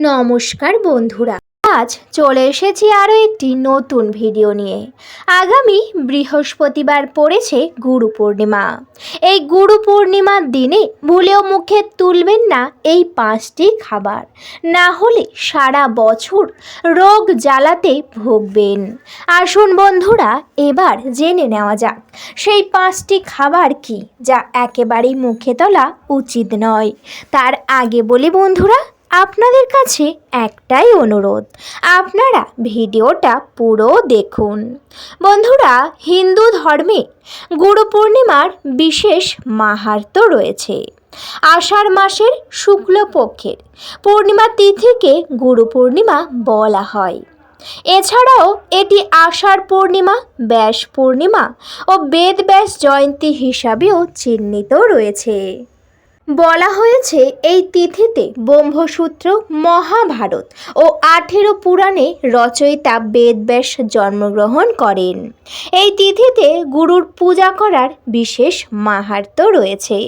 নমস্কার বন্ধুরা। আজ চলে এসেছি আরও একটি নতুন ভিডিও নিয়ে। আগামী বৃহস্পতিবার পড়েছে গুরু পূর্ণিমা। এই গুরু পূর্ণিমার দিনে ভুলেও মুখে তুলবেন না এই পাঁচটি খাবার। না হলে সারা বছর রোগ জ্বালাতে ভুগবেন। আসুন বন্ধুরা, এবার জেনে নেওয়া যাক, সেই পাঁচটি খাবার কি, যা একেবারেই মুখে তোলা উচিত নয়। তার আগে বলি বন্ধুরা আপনাদের কাছে একটাই অনুরোধ। আপনারা ভিডিওটা পুরো দেখুন। বন্ধুরা, হিন্দু ধর্মে গুরু পূর্ণিমার বিশেষ মাহাত্ম্য রয়েছে। আষাঢ় মাসের শুক্লপক্ষের পূর্ণিমা তিথিকে গুরু পূর্ণিমা বলা হয়। এছাড়াও এটি আষাঢ় পূর্ণিমা, ব্যাস পূর্ণিমা ও বেদ ব্যাস জয়ন্তী হিসাবেও চিহ্নিত রয়েছে। বলা হয়েছে, এই তিথিতে ব্রহ্মসূত্র মহাভারত ও আঠেরো পুরাণে রচয়িতা বেদব্যাস জন্মগ্রহণ করেন। এই তিথিতে গুরুর পূজা করার বিশেষ মাহাত্ম রয়েছে।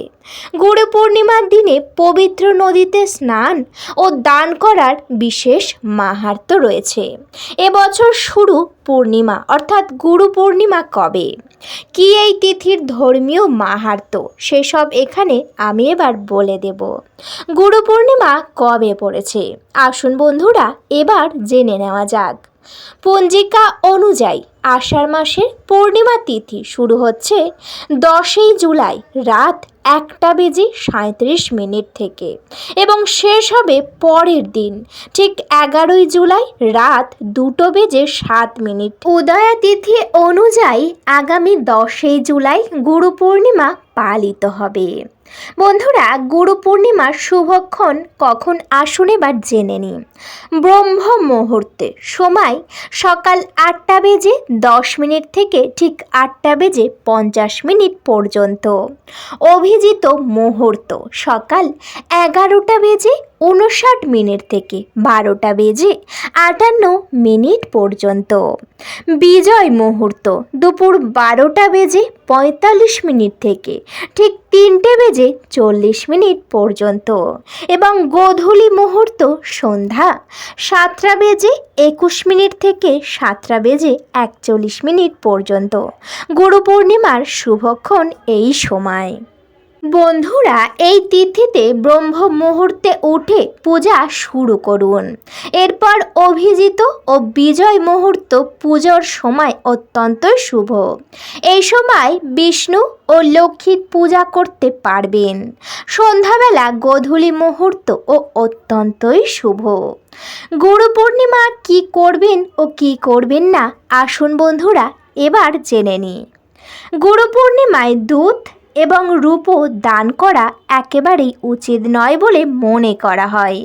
গুরু পূর্ণিমার দিনে পবিত্র নদীতে স্নান ও দান করার বিশেষ মাহাত্ম্য রয়েছে। এবছর শুরু পূর্ণিমা, অর্থাৎ গুরু পূর্ণিমা কবে? কি এই তিথির ধর্মীয় মাহাত্ম্য সেসব এখানে আমি এবার বলে দেব। গুরু পূর্ণিমা কবে পড়েছে? আসুন বন্ধুরা, এবার জেনে নেওয়া যাক। পঞ্জিকা অনুযায়ী আষাঢ় মাসের পূর্ণিমা তিথি শুরু হচ্ছে দশই জুলাই রাত একটা বেজে সাঁত্রিশ মিনিট থেকে এবং শেষ হবে পরের দিন, ঠিক এগারোই জুলাই রাত দুটো বেজে সাত মিনিট। উদয়া তিথি অনুযায়ী আগামী দশই জুলাই গুরু পূর্ণিমা পালিত হবে। বন্ধুরা, গুরু পূর্ণিমার শুভক্ষণ কখন আসুন এবার জেনে নিন ব্রহ্ম মুহূর্তে, সময় সকাল আটটা বেজে দশ মিনিট থেকে ঠিক আটটা বেজে পঞ্চাশ মিনিট পর্যন্ত। অভিজিত মুহূর্ত, সকাল এগারোটা বেজে উনষাট মিনিট থেকে বারোটা বেজে আটান্ন মিনিট পর্যন্ত। বিজয় মুহূর্ত দুপুর বারোটা বেজে পঁয়তাল্লিশ মিনিট থেকে ঠিক তিনটে বেজে চল্লিশ মিনিট পর্যন্ত এবং গোধূলি মুহূর্ত সন্ধ্যা সাতটা বেজে একুশ মিনিট থেকে সাতটা বেজে একচল্লিশ মিনিট পর্যন্ত। গুরু পূর্ণিমার শুভক্ষণ এই সময়। বন্ধুরা, এই তিথিতে ব্রহ্ম মুহূর্তে উঠে পূজা শুরু করুন। এরপর অভিজিত ও বিজয় মুহূর্ত পুজোর সময় অত্যন্ত শুভ। এই সময় বিষ্ণু ও লক্ষ্মীর পূজা করতে পারবেন। সন্ধ্যাবেলা গোধূলি মুহূর্ত ও অত্যন্তই শুভ। গুরু পূর্ণিমা কি করবেন ও কি করবেন না, আসুন বন্ধুরা, এবার জেনে নিই। গুরু পূর্ণিমায় দুধ এবং রূপো দান করা একেবারেই উচিত নয় বলে মনে করা হয়।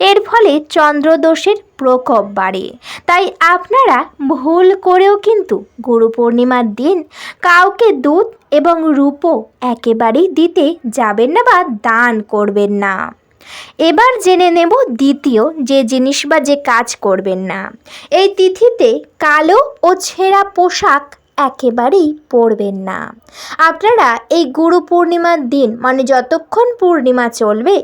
এর ফলে চন্দ্রদোষের প্রকোপ বাড়ে। তাই আপনারা ভুল করেও কিন্তু গুরু পূর্ণিমার দিন কাউকে দুধ এবং রূপো একেবারেই দিতে যাবেন না বা দান করবেন না। এবার জেনে নেব দ্বিতীয় যে জিনিস বা যে কাজ করবেন না। এই তিথিতে কালো ও ছেঁড়া পোশাক একেবারেই পড়বেন না। আপনারা এই গুরু পূর্ণিমার দিন মানে যতক্ষণ পূর্ণিমা চলবে,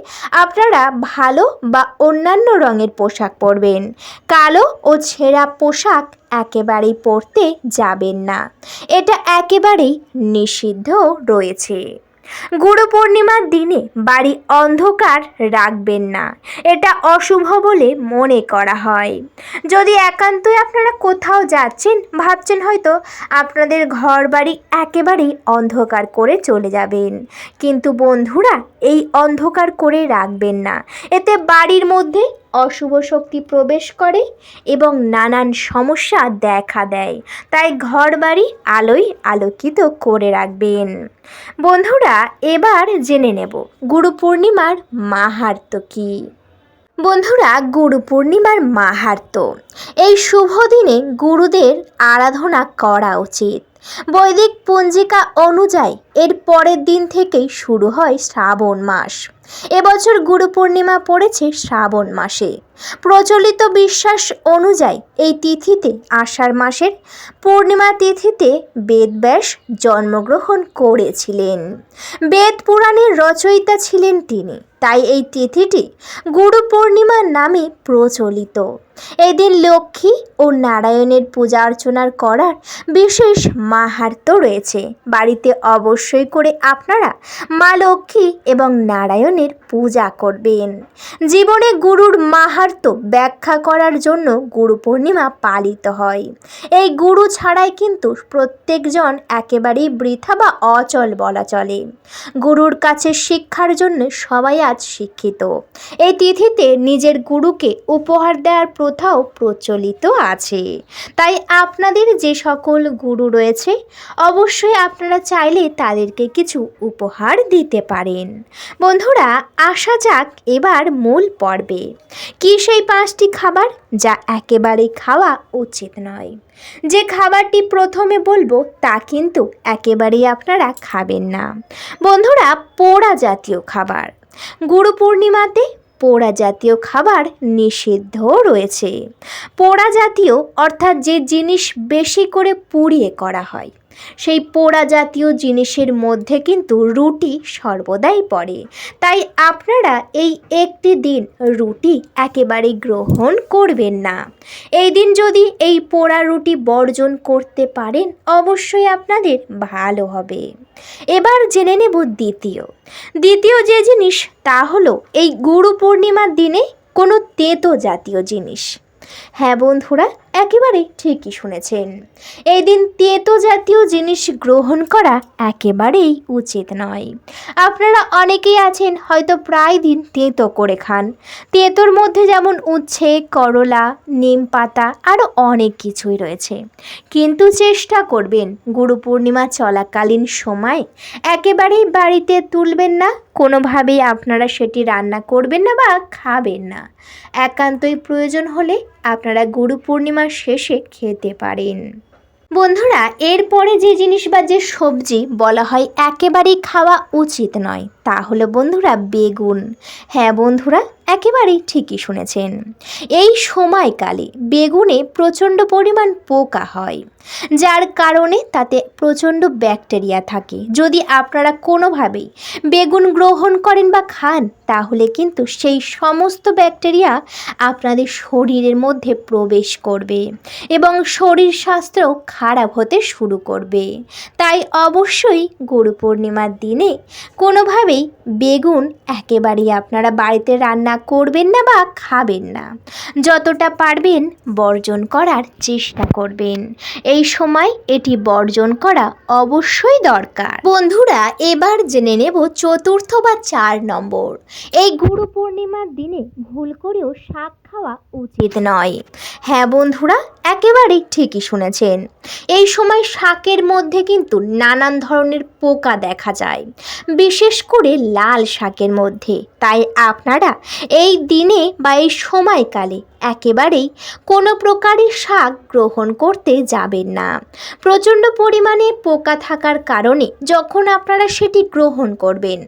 আপনারা ভালো বা অন্যান্য রঙের পোশাক পরবেন। কালো ও ছেঁড়া পোশাক একেবারেই পরতে যাবেন না। এটা একেবারেই নিষিদ্ধ রয়েছে। গুরু পূর্ণিমার দিনে বাড়ি অন্ধকার রাখবেন না। এটা অশুভ বলে মনে করা হয়। যদি একান্তই আপনারা কোথাও যাচ্ছেন, ভাবছেন হয়তো আপনাদের ঘর বাড়ি একেবারেই অন্ধকার করে চলে যাবেন। কিন্তু বন্ধুরা, এই অন্ধকার করে রাখবেন না। এতে বাড়ির মধ্যে অশুভ শক্তি প্রবেশ করে এবং নানান সমস্যা দেখা দেয়। তাই ঘর বাড়ি আলোয় আলোকিত করে রাখবেন। বন্ধুরা, এবার জেনে নেব গুরু পূর্ণিমার মাহাত্ম কী। বন্ধুরা, গুরু পূর্ণিমার মাহাত্ম। এই শুভ দিনে গুরুদের আরাধনা করা উচিত। বৈদিক পঞ্জিকা অনুযায়ী এর পরের দিন থেকেই শুরু হয় শ্রাবণ মাস। এবছর গুরু পূর্ণিমা পড়েছে শ্রাবণ মাসে। প্রচলিত বিশ্বাস অনুযায়ী এই তিথিতে আষাঢ় মাসের পূর্ণিমা তিথিতে বেদব্যাস জন্মগ্রহণ করেছিলেন। বেদ পুরাণের রচয়িতা ছিলেন তিনি, তাই এই তিথিটি গুরু পূর্ণিমা নামে প্রচলিত। এদিন লক্ষ্মী ও নারায়ণের পূজা অর্চনার করার বিশেষ মাহাত্ম্য রয়েছে। বাড়িতে অবশ্যই করে আপনারা মা লক্ষ্মী এবং নারায়ণের পূজা করবেন। জীবনে গুরুর মাহাত্ম্য ব্যাখ্যা করার জন্য গুরু পূর্ণিমা পালিত হয়। এই গুরু ছাড়াই কিন্তু প্রত্যেকজন একেবারেই বৃথা বা অচল বলা চলে। গুরুর কাছে শিক্ষার জন্য সবাই আজ শিক্ষিত। এই তিথিতে নিজের গুরুকে উপহার দেওয়ার প্রথাও প্রচলিত আছে। তাই আপনাদের যে সকল গুরু রয়েছে, অবশ্যই আপনারা চাইলে তাদেরকে কিছু উপহার দিতে পারেন। বন্ধুরা, আসা যাক এবার মূল পর্বে। কি সেই পাঁচটি খাবার যা একেবারে খাওয়া উচিত নয়? যে খাবারটি প্রথমে বলব, তা কিন্তু একেবারেই আপনারা খাবেন না। বন্ধুরা, পোড়া জাতীয় খাবার। গুরু পূর্ণিমাতে পোড়া জাতীয় খাবার নিষিদ্ধ রয়েছে। পোড়া জাতীয় অর্থাৎ যে জিনিস বেশি করে পুড়িয়ে করা হয়। সেই পোড়া জাতীয় জিনিসের মধ্যে কিন্তু রুটি সর্বদাই পড়ে। তাই আপনারা এই একটি দিন রুটি একেবারে গ্রহণ করবেন না। এই দিন যদি এই পোড়া রুটি বর্জন করতে পারেন, অবশ্যই আপনাদের ভালো হবে। এবার জেনে নেব দ্বিতীয়। দ্বিতীয় যে জিনিস, তা হলো এই গুরু পূর্ণিমার দিনে কোনো তেতো জাতীয় জিনিস। হ্যাঁ বন্ধুরা একেবারে ঠিকই শুনেছেন। এই দিন তেতো জাতীয় জিনিস গ্রহণ করা একেবারেই উচিত নয়। আপনারা অনেকেই আছেন হয়তো প্রায় দিন তেঁতো করে খান। তেঁতোর মধ্যে যেমন উচ্ছে, করলা, নিম পাতা আরও অনেক কিছুই রয়েছে। কিন্তু চেষ্টা করবেন গুরু পূর্ণিমা চলাকালীন সময় একেবারেই বাড়িতে তুলবেন না, কোনোভাবেই আপনারা সেটি রান্না করবেন না বা খাবেন না। একান্তই প্রয়োজন হলে আপনারা গুরু পূর্ণিমার শেষে খেতে পারেন। বন্ধুরা, এরপরে যে জিনিস বা যে সবজি বলা হয় একেবারেই খাওয়া উচিত নয়, তা হলো বন্ধুরা বেগুন। হ্যাঁ বন্ধুরা একেবারেই ঠিকই শুনেছেন। এই সময়কালে বেগুনে প্রচণ্ড পরিমাণ পোকা হয়। যার কারণে তাতে প্রচণ্ড ব্যাকটেরিয়া থাকে। যদি আপনারা কোনোভাবেই বেগুন গ্রহণ করেন বা খান, তাহলে কিন্তু সেই সমস্ত ব্যাকটেরিয়া আপনাদের শরীরের মধ্যে প্রবেশ করবে এবং শরীর স্বাস্থ্য খারাপ হতে শুরু করবে। তাই অবশ্যই গুরু পূর্ণিমার দিনে কোনোভাবেই বেগুন একেবারেই আপনারা বাড়িতে রান্না করবেন না বা খাবেন না। যতটা পারবেন বর্জন করার চেষ্টা করবেন। এই সময় এটি বর্জন করা অবশ্যই দরকার। বন্ধুরা, এবার জেনে নেব চতুর্থ বা চার নম্বর। এই গুরু পূর্ণিমার দিনে ভুল করেও শাক খাওয়া উচিত নয়। হ্যাঁ বন্ধুরা, একেবারেই ঠিকই শুনেছেন। এই সময় শাকের মধ্যে কিন্তু নানান ধরনের পোকা দেখা যায়। বিশেষ করে লাল শাকের মধ্যে। তাই আপনারা এই দিনে বা এই সময়কালে। একেবারেই কোনো প্রকারের শাক গ্রহণ করতে যাবেন না। প্রচণ্ড পরিমাণে পোকা থাকার কারণে যখন আপনারা সেটি গ্রহণ করবেন,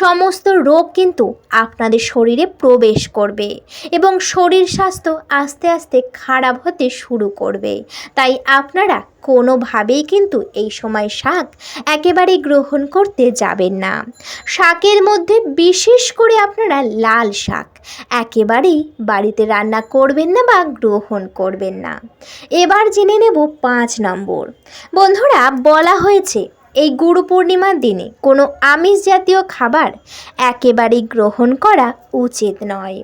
সমস্ত রোগ কিন্তু আপনাদের শরীরে প্রবেশ করবে এবং শরীর স্বাস্থ্য আস্তে আস্তে খারাপ হতে শুরু করবে। তাই আপনারা কোনোভাবেই কিন্তু এই সময় শাক একেবারেই গ্রহণ করতে যাবেন না। শাকের মধ্যে বিশেষ করে আপনারা লাল শাক একেবারেই বাড়িতে রান্না করবেন না বা গ্রহণ করবেন না। এবার জেনে নেব পাঁচ নম্বর। বন্ধুরা, বলা হয়েছে, এই গুরু পূর্ণিমার দিনে কোনো আমিষ জাতীয় খাবার একেবারেই গ্রহণ করা উচিত নয়।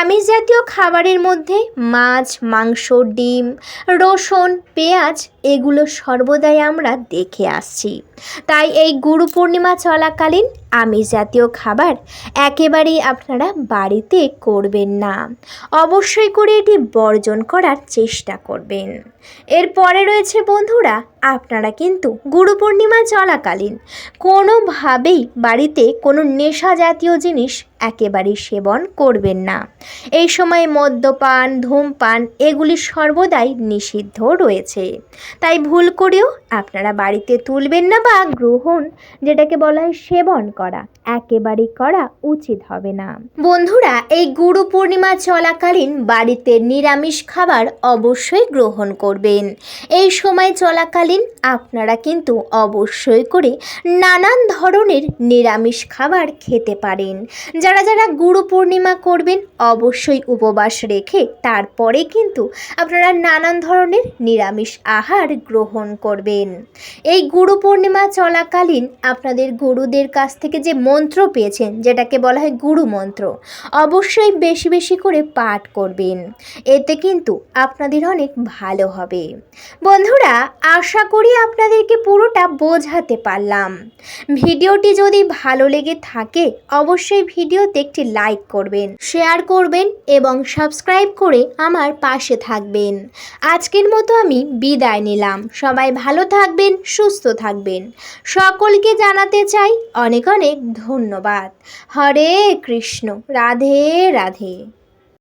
আমিষ জাতীয় খাবারের মধ্যে মাছ, মাংস, ডিম, রসুন, পেঁয়াজ, এগুলো সর্বদাই আমরা দেখে আসছি। তাই এই গুরু পূর্ণিমা চলাকালীন আমিষ জাতীয় খাবার একেবারেই আপনারা বাড়িতে করবেন না। অবশ্যই করে এটি বর্জন করার চেষ্টা করবেন। এরপরে রয়েছে বন্ধুরা, আপনারা কিন্তু গুরু পূর্ণিমা চলাকালীন কোনোভাবেই বাড়িতে কোনো নেশা জাতীয় জিনিস একেবারেই সেবন করবেন না। এই সময় মদ্যপান, ধূমপান এগুলি সর্বদাই নিষিদ্ধ রয়েছে। তাই ভুল করেও আপনারা বাড়িতে তুলবেন না বা গ্রহণ, যেটাকে বলা হয় সেবন করা, একেবারেই করা উচিত হবে না। বন্ধুরা, এই গুরু পূর্ণিমা চলাকালীন বাড়িতে নিরামিষ খাবার অবশ্যই গ্রহণ করবেন। এই সময় চলাকালীন আপনারা কিন্তু অবশ্যই করে নানান ধরনের নিরামিষ খাবার খেতে পারেন, যারা যারা গুরু পূর্ণিমা করবেন অবশ্যই উপবাস রেখে তারপরে কিন্তু আপনারা নানান ধরনের নিরামিষ আহার গ্রহণ করবেন। এই গুরু পূর্ণিমা চলাকালীন আপনাদের গুরুদের কাছ থেকে যে মন্ত্র পেয়েছেন, যেটাকে বলা হয় গুরু মন্ত্র, অবশ্যই বেশি বেশি করে পাঠ করবেন। এতে কিন্তু আপনাদের অনেক ভালো হবে। বন্ধুরা, আশা করি আপনাদেরকে পুরোটা বোঝাতে পারলাম। ভিডিওটি যদি ভালো লেগে থাকে, অবশ্যই ভিডিওতে একটি লাইক করবেন, শেয়ার করবেন এবং সাবস্ক্রাইব করে আমার পাশে থাকবেন। আজকের মতো আমি বিদায় নিলাম। সবাই ভালো থাকবেন, সুস্থ থাকবেন। সকলকে জানাতে চাই অনেক অনেক ধন্যবাদ। হরে কৃষ্ণ, রাধে রাধে।